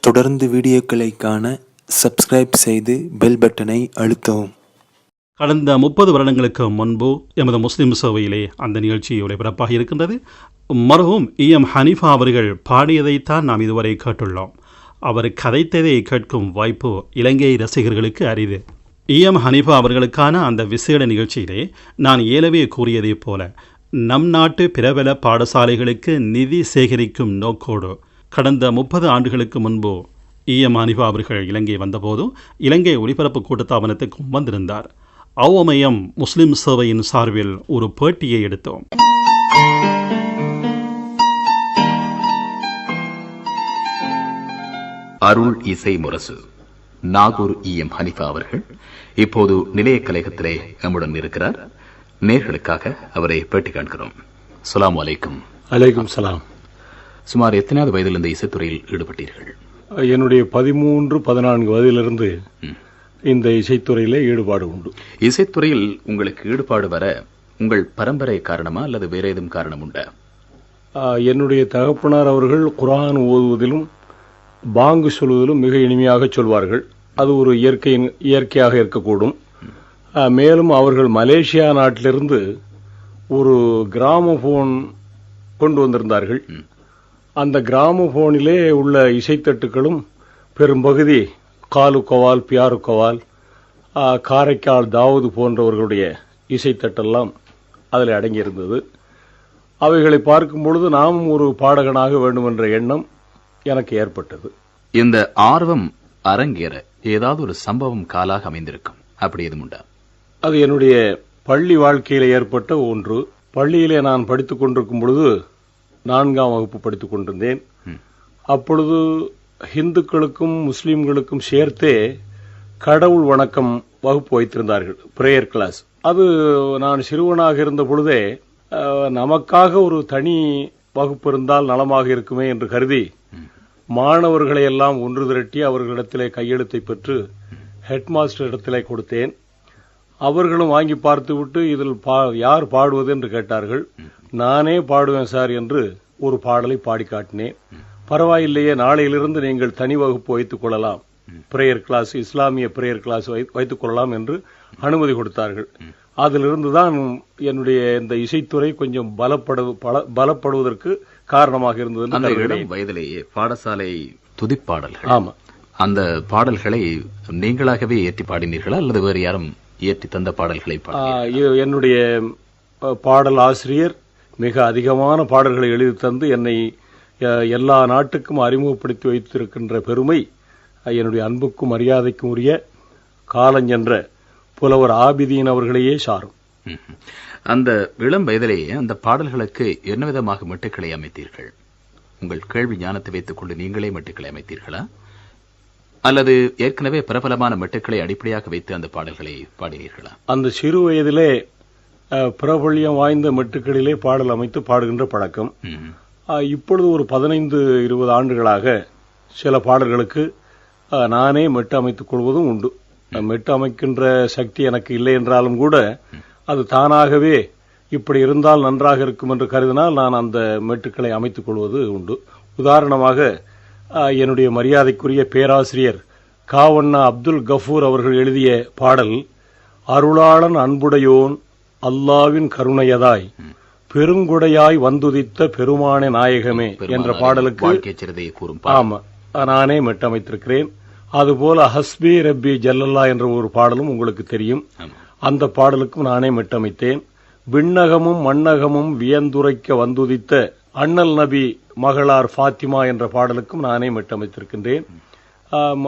தொடர்ந்து வீடியோக்களை காண சப்ஸ்கிரைப் செய்து பெல் பட்டனை அழுத்தவும். கடந்த முப்பது வருடங்களுக்கு முன்பு எமது முஸ்லிம் சேவையிலே அந்த நிகழ்ச்சி ஒளிபரப்பாக இருக்கின்றது. மருகும் இஎம் ஹனீஃபா அவர்கள் பாடியதைத்தான் நாம் இதுவரை கேட்டுள்ளோம். அவர் கதைத்ததை கேட்கும் வாய்ப்பு இலங்கை ரசிகர்களுக்கு அரிது. இஎம் ஹனீஃபா அவர்களுக்கான அந்த விசேட நிகழ்ச்சியிலே நான் ஏலவே கூறியதைப் போல நம் நாட்டு பிரபல பாடசாலைகளுக்கு நிதி சேகரிக்கும் நோக்கோடு கடந்த முப்பது ஆண்டுகளுக்கு முன்பு இஎம் ஹனீஃபா அவர்கள் இலங்கை வந்தபோது இலங்கை ஒலிபரப்பு கூட்டத்தாபனத்துக்கும் வந்திருந்தார். அவ்வமயம் முஸ்லிம் சேவையின் சார்பில் ஒரு பேட்டியை எடுத்தோம். அருள் இசை முரசு. நாகூர் இ எம் ஹனிஃபா அவர்கள் இப்போது நிலைய கலையகத்திலே நம்முடன் இருக்கிறார். நேர்களுக்காக அவரை பேட்டி காண்கிறோம். அஸ்ஸலாமு அலைக்கும். அலைக்கும் சலாம். சுமார் எத்தனாவது வயதில் இந்த இசைத்துறையில் ஈடுபட்டீர்கள்? என்னுடைய பதிமூன்று பதினான்கு வயதிலிருந்து இந்த இசைத்துறையிலே ஈடுபாடு உண்டு. இசைத்துறையில் உங்களுக்கு ஈடுபாடு வர உங்கள் பரம்பரை காரணமா அல்லது வேற ஏதும் காரணம் உண்டா? என்னுடைய தகப்பனார் அவர்கள் குர்ஆன் ஓதுவதிலும் பாங்கு சொல்வதிலும் மிக இனிமையாக சொல்வார்கள். அது ஒரு இயற்கையின் இயற்கையாக இருக்கக்கூடும். மேலும் அவர்கள் மலேசியா நாட்டிலிருந்து ஒரு கிராமபோன் கொண்டு வந்திருந்தார்கள். அந்த கிராமபோனிலே உள்ள இசைத்தட்டுகளும் பெரும்பகுதி காலு கவால் பியாரு கவால் ஆ, காரைக்கால் தாவூது போன்றவர்களுடைய இசைத்தட்டெல்லாம் அதில் அடங்கியிருந்தது. அவைகளை பார்க்கும் பொழுது நாமும் ஒரு பாடகனாக வேண்டும் என்ற எண்ணம் எனக்கு ஏற்பட்டது. இந்த ஆர்வம் அரங்கேற ஏதாவது ஒரு சம்பவம் காலாக அமைந்திருக்கும். அப்படி எதுவும் உண்டா? அது என்னுடைய பள்ளி வாழ்க்கையில் ஏற்பட்ட ஒன்று. பள்ளியிலே நான் படித்துக் கொண்டிருக்கும் பொழுது நான்காம் வகுப்பு படித்துக் கொண்டிருந்தேன். அப்பொழுது இந்துக்களுக்கும் முஸ்லிம்களுக்கும் சேர்த்தே கடவுள் வணக்கம் வகுப்பு வைத்திருந்தார்கள் பிரேயர் கிளாஸ் அது நான் சிறுவனாக இருந்த பொழுதே நமக்காக ஒரு தனி வகுப்பு இருந்தால் நலமாக இருக்குமே என்று கருதி மாணவர்களை எல்லாம் ஒன்று திரட்டி அவர்களிடத்திலே கையெழுத்தை பெற்று ஹெட் மாஸ்டர் இடத்திலே கொடுத்தேன். அவர்களும் வாங்கி பார்த்துவிட்டு இதில் பா- யார் பாடுவது என்று கேட்டார்கள். நானே பாடுவேன் சார் என்று ஒரு பாடலை பாடி காட்டினேன். பரவாயில்லையே நாளையிலிருந்து நீங்கள் தனி வகுப்பு வைத்துக் கொள்ளலாம். பிரேயர் கிளாஸ் இஸ்லாமிய பிரேயர் கிளாஸ் வைத்துக் கொள்ளலாம் என்று அனுமதி கொடுத்தார்கள். அதிலிருந்து தான் என்னுடைய இந்த இசைத்துறை கொஞ்சம் பலப்படு பல- பலப்படுவதற்கு காரணமாக இருந்தது வயதிலேயே பாடசாலை துதிப்பாடல்கள். ஆமா. அந்த பாடல்களை நீங்களாகவே ஏற்றி பாடினீர்களா அல்லது வேறு யாரும் ஏற்றி தந்த பாடல்களை இது என்னுடைய பாடல் ஆசிரியர் மிக அதிகமான பாடல்களை எழுதி தந்து என்னை எல்லா நாட்டுக்கும் அறிமுகப்படுத்தி வைத்திருக்கின்ற பெருமை என்னுடைய அன்புக்கும் மரியாதைக்கும் உரிய காலஞ்சென்ற புலவர் ஆபிதீன் அவர்களையே சாரும். அந்த இளம் வயதிலேயே அந்த பாடல்களுக்கு என்ன விதமாக மெட்டுக்களை அமைத்தீர்கள்? உங்கள் கேள்வி ஞானத்தை வைத்துக் கொண்டு நீங்களே மெட்டுக்களை அமைத்தீர்களா? அல்லது ஏற்கனவே பிரபலமான மெட்டுக்களை அடிப்படையாக வைத்து அந்த பாடல்களை பாடினீர்களா? அந்த சிறு வயதிலே பிரபல்யம் வாய்ந்த மெட்டுக்களிலே பாடல் அமைத்து பாடுகின்ற பழக்கம். இப்பொழுது ஒரு பதினைந்து இருபது ஆண்டுகளாக சில பாடல்களுக்கு நானே மெட்டு அமைத்துக் கொள்வதும் உண்டு. மெட்டு அமைக்கின்ற சக்தி எனக்கு இல்லை என்றாலும் கூட அது தானாகவே இப்படி இருந்தால் நன்றாக இருக்கும் என்று கருதினால் நான் அந்த மெட்டுக்களை அமைத்துக் கொள்வது உண்டு. உதாரணமாக என்னுடைய மரியாதைக்குரிய பேராசிரியர் காவண்ணா அப்துல் கஃபூர் அவர்கள் எழுதிய பாடல் அருளாளன் அன்புடையோன் அல்லாவின் கருணையதாய் பெருங்குடையாய் வந்துதித்த பெருமானே நாயகமே என்ற பாடலுக்கு. ஆமா நானே மெட்டமைத்திருக்கிறேன் அதுபோல ஹஸ்பி ரப்பி ஜல்லல்லா என்ற ஒரு பாடலும் உங்களுக்கு தெரியும். அந்த பாடலுக்கும் நானே மெட்டமைத்தேன் விண்ணகமும் மண்ணகமும் வியந்துரைக்க வந்துதித்த அண்ணல் நபி மகளார் ஃபாத்திமா என்ற பாடலுக்கும் நானே மெட்டமைத்திருக்கின்றேன்.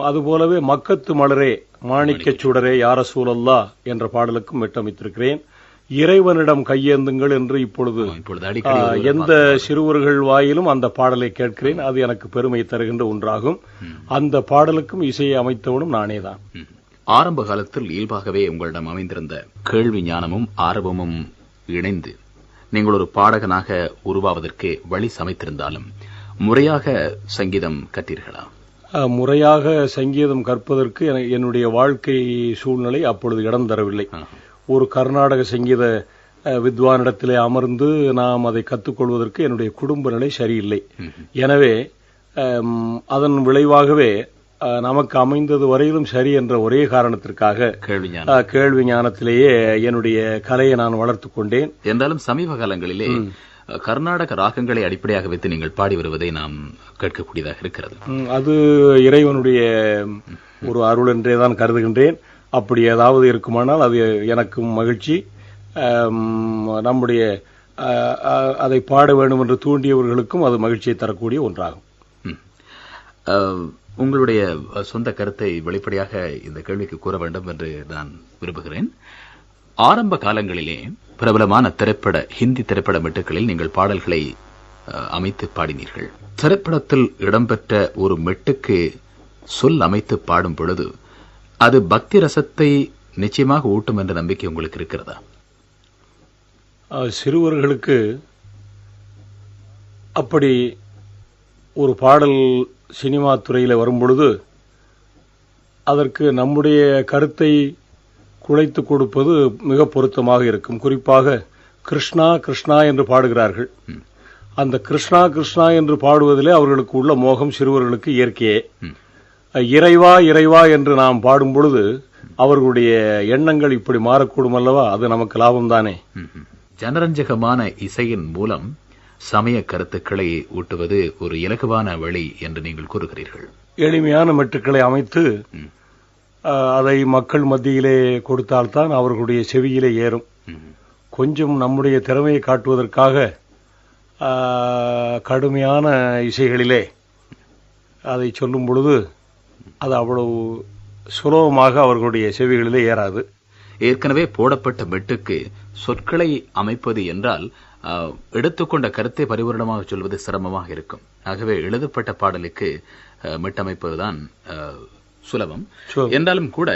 அதுபோலவே மக்கத்து மலரே மாணிக்கச் சுடரே யாரசூலல்லா என்ற பாடலுக்கும் மெட்டமைத்திருக்கிறேன். இறைவனிடம் கையேந்துங்கள் என்று இப்பொழுது எந்த சிறுவர்கள் வாயிலும் அந்த பாடலை கேட்கிறேன். அது எனக்கு பெருமை தருகின்ற ஒன்றாகும். அந்த பாடலுக்கும் இசையை அமைத்தவனும் நானேதான். ஆரம்ப காலத்தில் இயல்பாகவே உங்களிடம் அமைந்திருந்த கேள்வி ஞானமும் ஆர்வமும் இணைந்து நீங்கள் ஒரு பாடகனாக உருவாவதற்கு வழி சமைத்திருந்தாலும் முறையாக சங்கீதம் கற்றீர்களா முறையாக சங்கீதம் கற்பதற்கு என- என்னுடைய வாழ்க்கை சூழ்நிலை அப்பொழுது இடம் தரவில்லை. ஒரு கர்நாடக சங்கீத வித்வானிடத்திலே அமர்ந்து நாம் அதை கற்றுக்கொள்வதற்கு என்னுடைய குடும்ப நிலை சரியில்லை. எனவே அதன் விளைவாகவே நமக்கு அமைந்தது வரையிலும் சரி என்ற ஒரே காரணத்திற்காக கேள்வி ஞானத்திலேயே என்னுடைய கலையை நான் வளர்த்துக் கொண்டேன். என்றாலும் சமீப காலங்களிலே கர்நாடக ராகங்களை அடிப்படையாக வைத்து நீங்கள் பாடி வருவதை நாம் கேட்கக்கூடியதாக இருக்கிறது. அது இறைவனுடைய ஒரு அருள் என்றே தான் கருதுகின்றேன். அப்படி ஏதாவது இருக்குமானால் அது எனக்கும் மகிழ்ச்சி. நம்முடைய அதை பாட வேண்டும் என்று தூண்டியவர்களுக்கும் அது மகிழ்ச்சியை தரக்கூடிய ஒன்றாகும். உங்களுடைய சொந்த கருத்தை வெளிப்படையாக இந்த கேள்விக்கு கூற வேண்டும் என்று நான் விரும்புகிறேன். ஆரம்ப காலங்களிலே பிரபலமான திரைப்பட ஹிந்தி திரைப்பட மெட்டுக்களில் நீங்கள் பாடல்களை அமைத்து பாடினீர்கள். திரைப்படத்தில் இடம்பெற்ற ஒரு மெட்டுக்கு சொல் அமைத்து பாடும் பொழுது அது பக்தி ரசத்தை நிச்சயமாக ஊட்டும் என்ற நம்பிக்கை உங்களுக்கு இருக்கிறதா? சிறுவர்களுக்கு அப்படி ஒரு பாடல் சினிமா துறையில் வரும்பொழுது அதற்கு நம்முடைய கருத்தை குலைத்து கொடுப்பது மிக பொருத்தமாக இருக்கும். குறிப்பாக கிருஷ்ணா கிருஷ்ணா என்று பாடுகிறார்கள். அந்த கிருஷ்ணா கிருஷ்ணா என்று பாடுவதிலே அவர்களுக்கு உள்ள மோகம் சிறுவர்களுக்கு இயற்கையே. இறைவா இறைவா என்று நாம் பாடும் பொழுது அவர்களுடைய எண்ணங்கள் இப்படி மாறக்கூடும் அல்லவா? அது நமக்கு லாபம்தானே. ம்ஹும். ஜனரஞ்சகமான இசையின் மூலம் சமய கருத்துக்களை ஊட்டுவது ஒரு இலகுவான வழி என்று நீங்கள் கூறுகிறீர்கள். எளிமையான மெட்டுக்களை அமைத்து அதை மக்கள் மத்தியிலே கொடுத்தால்தான் அவர்களுடைய செவியிலே ஏறும். கொஞ்சம் நம்முடைய திறமையை காட்டுவதற்காக கடுமையான இசைகளிலே அதை சொல்லும் பொழுது அது அவ்வளவு சுலபமாக அவர்களுடைய செவிகளிலே ஏறாது. ஏற்கனவே போடப்பட்ட மெட்டுக்கு சொற்களை அமைப்பது என்றால் எடுத்துக்கொண்ட கருத்தை பரிபூரணமாக சொல்வது சிரமமாக இருக்கும். ஆகவே எழுதப்பட்ட பாடலுக்கு மெட்டமைப்பதுதான் சுலபம். என்றாலும் கூட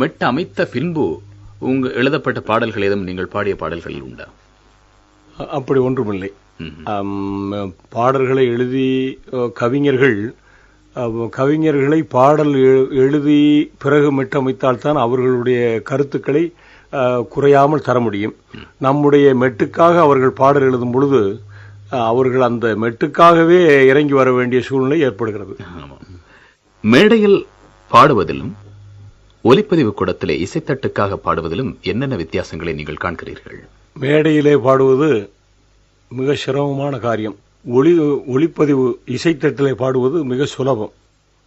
மெட்டு அமைத்த பின்பு உங்க எழுதப்பட்ட பாடல்கள் ஏதும் நீங்கள் பாடிய பாடல்கள் உண்டா? அப்படி ஒன்றுமில்லை. பாடல்களை எழுதி கவிஞர்கள் கவிஞர்களை பாடல் எழுதி பிறகு மெட்டமைத்தால்தான் அவர்களுடைய கருத்துக்களை குறையாமல் தர முடியும். நம்முடைய மெட்டுக்காக அவர்கள் பாடல் எழுதும் பொழுது அவர்கள் அந்த மெட்டுக்காகவே இறங்கி வர வேண்டிய சூழ்நிலை ஏற்படுகிறது. மேடையில் பாடுவதிலும் ஒலிப்பதிவு கூடத்திலே இசைத்தட்டுக்காக பாடுவதிலும் என்னென்ன வித்தியாசங்களை நீங்கள் காண்கிறீர்கள்? மேடையிலே பாடுவது மிக சிரமமான காரியம். ஒளி ஒளிப்பதிவு இசைத்தட்டிலே பாடுவது மிக சுலபம்.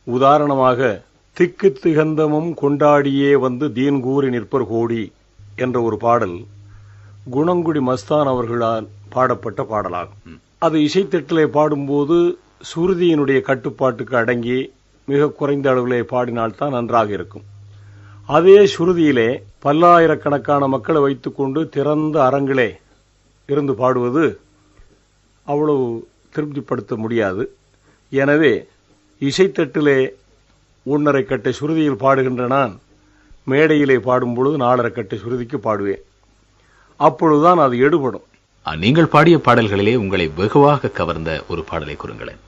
உதாரணமாக திக்கு திகந்தமும் கொண்டாடியே வந்து தீன் கூறி நிற்பர் கோடி என்ற ஒரு பாடல் குணங்குடி மஸ்தான் அவர்களால் பாடப்பட்ட பாடலாகும். அது இசைத்தட்டிலே பாடும்போது சுருதியினுடைய கட்டுப்பாட்டுக்கு அடங்கி மிக குறைந்த அளவிலே பாடினால்தான் நன்றாக இருக்கும். அதே சுருதியிலே பல்லாயிரக்கணக்கான மக்களை வைத்துக்கொண்டு திறந்த அரங்கிலே இருந்து பாடுவது அவ்வளவு திருப்திப்படுத்த முடியாது. எனவே இசைத்தட்டிலே ஒன்றரை கட்டை சுருதியில் பாடுகின்ற நான் மேடையிலே பாடும் பொழுது நாலரை கட்டை சுருதிக்கு பாடுவேன். அப்பொழுதுதான் அது எடுபடும். நீங்கள் பாடிய பாடல்களிலே உங்களை வெகுவாக கவர்ந்த ஒரு பாடலை கூறுங்களேன்.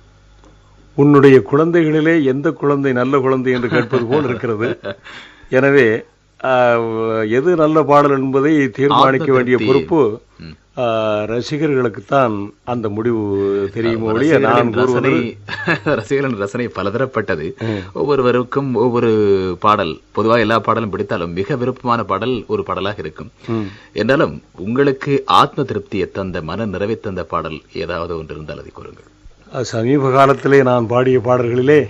உன்னுடைய குழந்தைகளிலே எந்த குழந்தை நல்ல குழந்தை என்று கேட்பது போல் இருக்கிறது. எனவே எது நல்ல பாடல் என்பதை தீர்மானிக்க வேண்டிய பொறுப்பு ரசிகர்களுக்குத்தான் அந்த முடிவு தெரியுமோ ஒழிய நான் ரசனை ரசிகர்களின் ரசனை பலதரப்பட்டது. ஒவ்வொருவருக்கும் ஒவ்வொரு பாடல் பொதுவாக எல்லா பாடலும் பிடித்தாலும் மிக விருப்பமான பாடல் ஒரு பாடலாக இருக்கும். என்றாலும் உங்களுக்கு ஆத்ம திருப்தியை தந்த மன நிறைவை தந்த பாடல் ஏதாவது ஒன்று இருந்தால் அதை கூறுங்கள். சமீப காலத்திலே நான் பாடிய பாடல்களிலே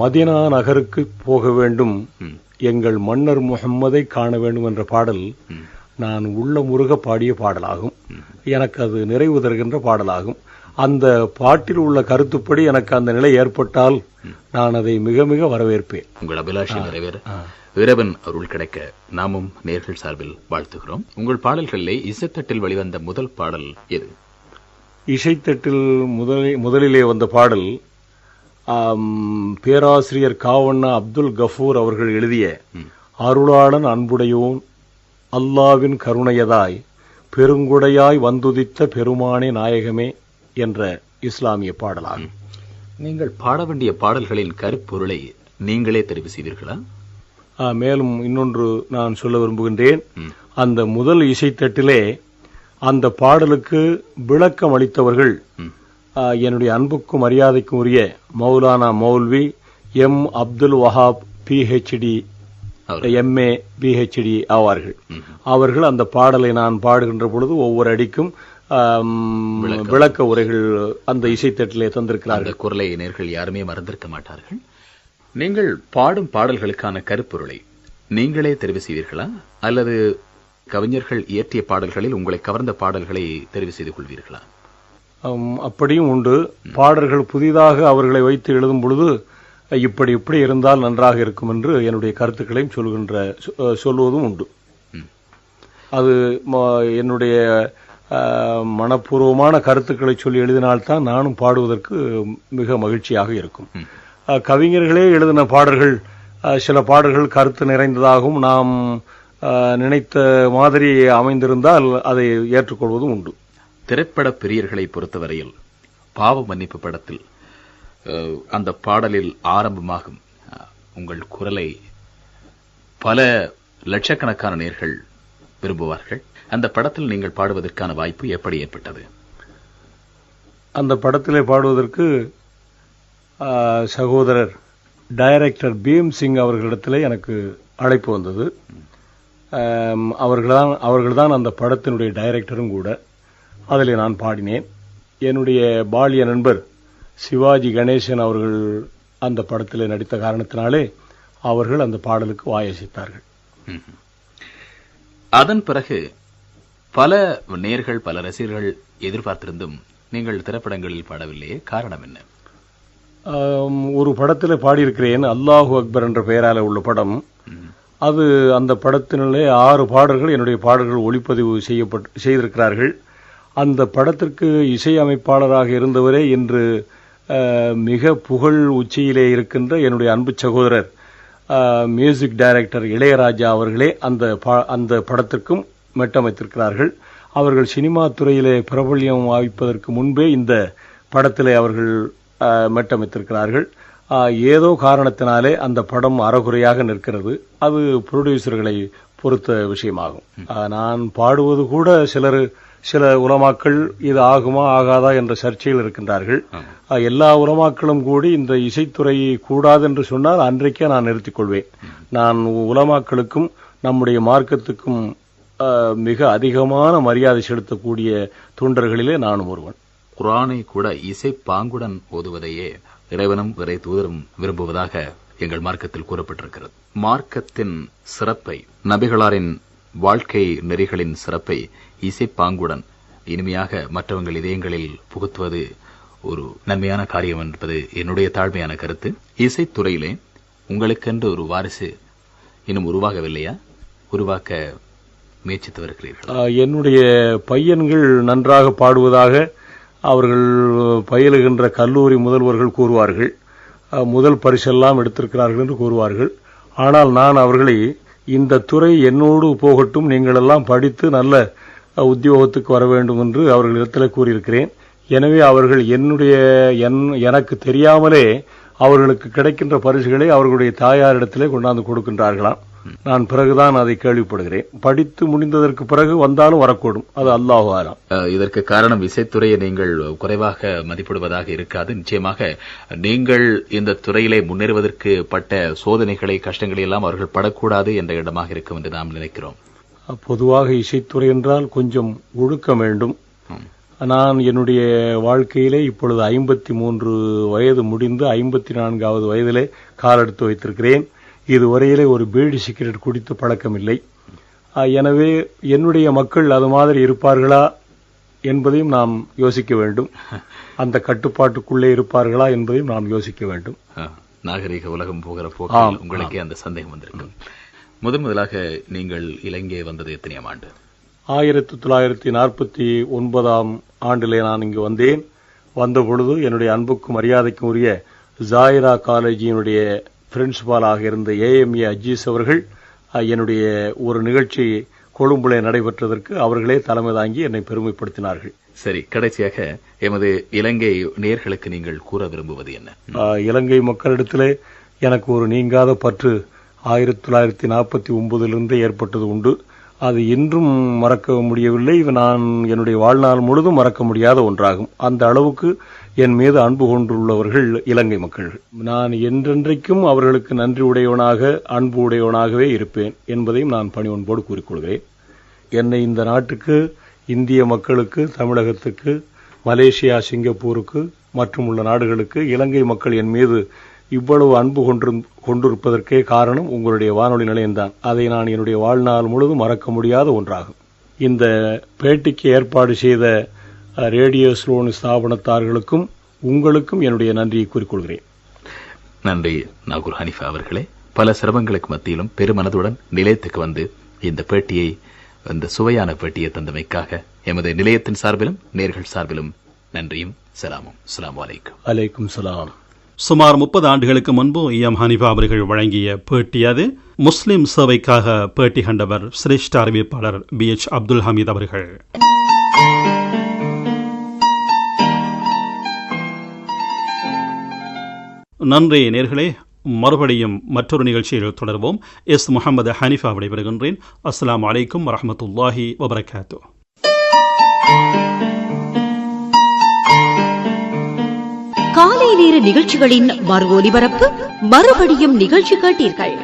மதீனா நகருக்கு போக வேண்டும். எங்கள் மன்னர் முகம்மதை காண வேண்டும் என்ற பாடல் நான் உள்ள முருக பாடிய பாடலாகும். எனக்கு அது நிறைவு தருகின்ற பாடலாகும். அந்த பாட்டில் உள்ள கருத்துப்படி எனக்கு அந்த நிலை ஏற்பட்டால் நான் அதை மிக மிக வரவேற்பேன். உங்கள் அபிலாஷை நிறைவேற இறைவன் அருள் கிடைக்க நாமும் நேர்கள் சார்பில் வாழ்த்துகிறோம். உங்கள் பாடல்களிலே இசைத்தட்டில் வெளிவந்த முதல் பாடல் எது? இசைத்தட்டில் முதலில் முதலிலே வந்த பாடல் பேராசிரியர் காவண்ணா அப்துல் கஃபூர் அவர்கள் எழுதிய அருளாளன் அன்புடையோன் அல்லாவின் கருணையதாய் பெருங்குடையாய் வந்துதித்த பெருமானே நாயகமே என்ற இஸ்லாமிய பாடலாகும். நீங்கள் பாட வேண்டிய பாடல்களின் கருப்பொருளை நீங்களே தெரிவு செய்தீர்களா மேலும் இன்னொன்று நான் சொல்ல விரும்புகின்றேன். அந்த முதல் இசைத்தட்டிலே அந்த பாடலுக்கு விளக்கம் அளித்தவர்கள் என்னுடைய அன்புக்கும் மரியாதைக்கும் உரிய மௌலானா மௌல்வி M Abdul Wahab PhD MA PhD ஆவார்கள். அவர்கள் அந்த பாடலை நான் பாடுகின்ற பொழுது ஒவ்வொரு அடிக்கும் விளக்க. உரைகள் அந்த இசைத்தட்டிலே தந்திருக்கிறார்கள். குரலை நேர்கள் யாருமே மறந்திருக்க மாட்டார்கள். நீங்கள் பாடும் பாடல்களுக்கான கருப்பொருளை நீங்களே தெரிவு செய்வீர்களா? அல்லது கவிஞர்கள் இயற்றிய பாடல்களில் உங்களை கவர்ந்த பாடல்களை தெரிவு செய்து கொள்வீர்களா? அப்படியும் உண்டு. பாடல்கள் புதிதாக அவர்களை வைத்து எழுதும் பொழுது இப்படி இப்படி இருந்தால் நன்றாக இருக்கும் என்று என்னுடைய கருத்துக்களையும் சொல்கின்ற சொ- அஹ், சொல்வதும் உண்டு. அது என்னுடைய மனப்பூர்வமான கருத்துக்களை சொல்லி எழுதினால்தான் நானும் பாடுவதற்கு மிக மகிழ்ச்சியாக இருக்கும். கவிஞர்களே எழுதின பாடல்கள் சில பாடல்கள் கருத்து நிறைந்ததாகவும் நாம் நினைத்த மாதிரி அமைந்திருந்தால் அதை ஏற்றுக்கொள்வதும் உண்டு. திரைப்பட பிரியர்களை பொறுத்தவரையில் பாவ மன்னிப்பு படத்தில் அந்த பாடலில் ஆரம்பமாகும் உங்கள் குரலை பல லட்சக்கணக்கான நேர்கள் விரும்புவார்கள். அந்த படத்தில் நீங்கள் பாடுவதற்கான வாய்ப்பு எப்படி ஏற்பட்டது? அந்த படத்திலே பாடுவதற்கு சகோதரர் டைரக்டர் பீம் சிங் அவர்களிடத்திலே எனக்கு அழைப்பு வந்தது. அவர்கள்தான் அவர்கள்தான் அந்த படத்தினுடைய டைரக்டரும் கூட. அதில் நான் பாடினேன். என்னுடைய பாலிய நண்பர் சிவாஜி கணேசன் அவர்கள் அந்த படத்தில் நடித்த காரணத்தினாலே அவர்கள் அந்த பாடலுக்கு வாயசித்தார்கள். அதன் பிறகு பல நேர்கள் பல ரசிகர்கள் எதிர்பார்த்திருந்தும் நீங்கள் திரைப்படங்களில் பாடவில்லையே. காரணம் என்ன? ஒரு படத்தில் பாடியிருக்கிறேன் அல்லாஹு அக்பர் என்ற பெயரால உள்ள படம். அது அந்த படத்தினிலே ஆறு பாடல்கள் என்னுடைய பாடல்கள் ஒளிப்பதிவு செய்யப்பட்டு செய்திருக்கிறார்கள். அந்த படத்திற்கு இசையமைப்பாளராக இருந்தவரே இன்று மிக புகழ் உச்சியிலே இருக்கின்ற என்னுடைய அன்பு சகோதரர் மியூசிக் டைரக்டர் இளையராஜா அவர்களே அந்த அந்த படத்திற்கும் மெட்டமைத்திருக்கிறார்கள். அவர்கள் சினிமா துறையிலே பிரபல்யம் வாய்ப்பதற்கு முன்பே இந்த படத்திலே அவர்கள் மெட்டமைத்திருக்கிறார்கள். ஏதோ காரணத்தினாலே அந்த படம் அறகுறையாக நிற்கிறது. அது புரொடியூசர்களை பொறுத்த விஷயமாகும். நான் பாடுவது கூட சிலர் சில உலமாக்கள் இது ஆகுமா ஆகாதா என்ற சர்ச்சையில் இருக்கின்றார்கள். எல்லா உலமாக்களும் கூடி இந்த இசைத்துறை கூடாது என்று சொன்னால் அன்றைக்கே நான் நிறுத்திக் கொள்வேன். நான் உலமாக்களுக்கும் நம்முடைய மார்க்கத்துக்கும் மிக அதிகமான மரியாதை செலுத்தக்கூடிய தொண்டர்களிலே நானும் ஒருவன். குரானை கூட இசை பாங்குடன் ஓதுவதையே இறைவனும் இறை தூதரும் விரும்புவதாக எங்கள் மார்க்கத்தில் கூறப்பட்டிருக்கிறது. மார்க்கத்தின் சிறப்பை நபிகளாரின் வாழ்க்கை நெறிகளின் சிறப்பை இசைப்பாங்குடன் இனிமையாக மற்றவங்கள் இதயங்களில் புகுத்துவது ஒரு நன்மையான காரியம் என்பது என்னுடைய தாழ்மையான கருத்து. இசைத்துறையிலே உங்களுக்கென்று ஒரு வாரிசு இன்னும் உருவாகவில்லையா? உருவாக்க முயற்சித்து வருகிறீர்கள்? என்னுடைய பையன்கள் நன்றாக பாடுவதாக அவர்கள் பயிலுகின்ற கல்லூரி முதல்வர்கள் கூறுவார்கள். முதல் பரிசெல்லாம் எடுத்திருக்கிறார்கள் என்று கூறுவார்கள். ஆனால் நான் அவர்களை இந்த துறை என்னோடு போகட்டும் நீங்களெல்லாம் படித்து நல்ல உத்தியோகத்துக்கு வர வேண்டும் என்று அவர்களிடத்தில் கூறியிருக்கிறேன். எனவே அவர்கள் என்னுடைய என்- எனக்கு தெரியாமலே அவர்களுக்கு கிடைக்கின்ற பரிசுகளை அவர்களுடைய தாயாரிடத்திலே கொண்டாந்து கொடுக்கின்றார்களாம். நான் பிறகுதான் அதை கேள்விப்படுகிறேன். படித்து முடிந்ததற்கு பிறகு வந்தாலும் வரக்கூடும். அது அல்லாஹ் ஆலாம். இதற்கு காரணம் இசைத்துறையை நீங்கள் குறைவாக மதிப்பிடுவதாக இருக்காது. நிச்சயமாக நீங்கள் இந்த துறையிலே முன்னேறுவதற்கு பட்ட சோதனைகளை கஷ்டங்களை எல்லாம் அவர்கள் படக்கூடாது என்ற இடமாக இருக்கும் என்று நாம் நினைக்கிறோம். பொதுவாக இசைத்துறை என்றால் கொஞ்சம் ஒழுக்கம் வேண்டும். நான் என்னுடைய வாழ்க்கையிலே இப்பொழுது ஐம்பத்தி மூன்று வயது முடிந்து ஐம்பத்தி நான்காவது வயதிலே காலெடுத்து வைத்திருக்கிறேன். இதுவரையிலே ஒரு பீடி சிகரெட் குடித்து பழக்கமில்லை. அஹ், எனவே என்னுடைய மக்கள் அது மாதிரி இருப்பார்களா என்பதையும் நாம் யோசிக்க வேண்டும். அந்த கட்டுப்பாட்டுக்குள்ளே இருப்பார்களா என்பதையும் நாம் யோசிக்க வேண்டும். நாகரிக உலகம் போகிற போக்கில் உங்களுக்கே அந்த சந்தேகம் வந்திருக்கும். முதன் முதலாக நீங்கள் இலங்கை வந்தது எத்தனையாம் ஆண்டு? ஆயிரத்தி தொள்ளாயிரத்தி நாற்பத்தி ஒன்பதாம் ஆண்டிலே நான் இங்கு வந்தேன். வந்த பொழுது என்னுடைய அன்புக்கும் மரியாதைக்கும் உரிய ஜாயிரா காலேஜினுடைய பிரின்சிபாலாக இருந்த ஏஎம்ஏ அஜீஸ் அவர்கள் என்னுடைய ஒரு நிகழ்ச்சி கொழும்புலே நடைபெற்றதற்கு அவர்களே தலைமை தாங்கி என்னை பெருமைப்படுத்தினார்கள். சரி கடைசியாக எமது இலங்கை நேர்களுக்கு நீங்கள் கூற விரும்புவது என்ன? இலங்கை மக்களிடத்திலே எனக்கு ஒரு நீங்காத பற்று ஆயிரத்தி தொள்ளாயிரத்தி நாற்பத்தி ஒன்பதிலிருந்து ஏற்பட்டது உண்டு. அது இன்றும் மறக்க முடியவில்லை. இது நான் என்னுடைய வாழ்நாள் முழுதும் மறக்க முடியாத ஒன்றாகும். அந்த அளவுக்கு என் மீது அன்பு கொண்டுள்ளவர்கள் இலங்கை மக்கள். நான் என்றென்றைக்கும் அவர்களுக்கு நன்றி உடையவனாக அன்பு உடையவனாகவே இருப்பேன் என்பதையும் நான் பணிவன்போடு கூறிக்கொள்கிறேன். என்னை இந்த நாட்டுக்கு இந்திய மக்களுக்கு தமிழகத்துக்கு மலேசியா சிங்கப்பூருக்கு மற்றும் உள்ள நாடுகளுக்கு இலங்கை மக்கள் என் மீது இவ்வளவு அன்பு கொண்டு கொண்டிருப்பதற்கே காரணம் உங்களுடைய வானொலி நிலையம்தான். அதை நான் என்னுடைய வாழ்நாள் முழுதும் மறக்க முடியாத ஒன்றாகும். இந்த பேட்டிக்கு ஏற்பாடு செய்த ரேடியோ ஸ்லோன் ஸ்தாபனத்தார்களுக்கும் உங்களுக்கும் என்னுடைய நன்றியை கூறிக்கொள்கிறேன். நன்றி நாகூர் ஹனிஃபா அவர்களே. பல சிரமங்களுக்கு மத்தியிலும் பெருமனதுடன் நிலையத்துக்கு வந்து இந்த பேட்டியை இந்த சுவையான பேட்டியை தந்தமைக்காக எமது நிலையத்தின் சார்பிலும் நேர்கள் சார்பிலும் நன்றியும் சலாமும். அலைக்கும். அலைக்கும் சலாம். சுமார் முப்பது ஆண்டுகளுக்கு முன்பு எம் ஹனிஃபா அவர்கள் வழங்கிய பேட்டி அது. முஸ்லிம் சேவைக்காக பேட்டி கண்டவர் சிரேஷ்ட அறிவிப்பாளர் பி. எச். அப்துல் ஹமீத் அவர்கள். நன்றி நேர்களே. மறுபடியும் மற்றொரு நிகழ்ச்சியில் தொடர்வோம். எஸ். முகமது ஹனிஃபா விடைபெறுகின்றேன். அஸ்லாம் வலைக்கம் வரமத்துல்லாஹி வபரகாத்தூ. நேர நிகழ்ச்சிகளின் மறு ஒலிபரப்பு மறுபடியும் நிகழ்ச்சி கேட்டீர்கள்.